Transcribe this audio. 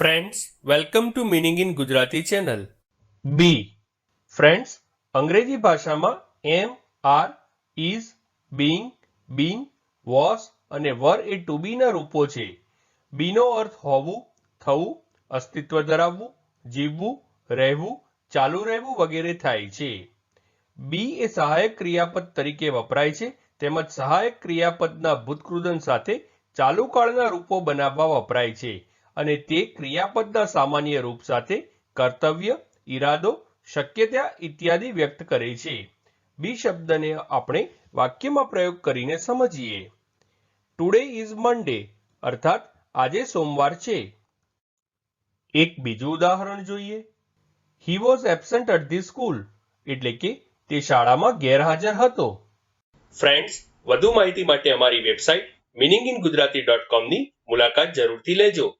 Friends welcome to meaning in Gujarati channel be friends અંગ્રેજી ભાષામાં am are is being being was અને were A two બીના રૂપો છે. બીનો અર્થ હોવું, થવું, અસ્તિત્વ ધરાવવું, જીવવું, રહેવું, ચાલુ રહેવું વગેરે થાય છે. બી એ સહાયક ક્રિયાપદ તરીકે વપરાય છે, તેમજ સહાયક ક્રિયાપદના ભૂતકૃદન સાથે ચાલુ કાળના રૂપો બનાવવા વપરાય છે. અને તે ક્રિયાપદના સામાન્ય રૂપ સાથે કર્તવ્ય, ઈરાદો, શક્યતા ઇત્યાદિ વ્યક્ત કરે છે. બી શબ્દને આપણે વાક્યમાં પ્રયોગ કરીને સમજીએ. ટુડે ઇઝ મન્ડે અર્થાત, આજે સોમવાર છે. એક બીજું ઉદાહરણ જોઈએ. He was absent at the school એટલે કે, તે શાળામાં ગેરહાજર હતો. ફ્રેન્ડ્સ વધુ માહિતી માટે અમારી website meaning in Gujarati dot કોમની મુલાકાત જરૂરથી લેજો.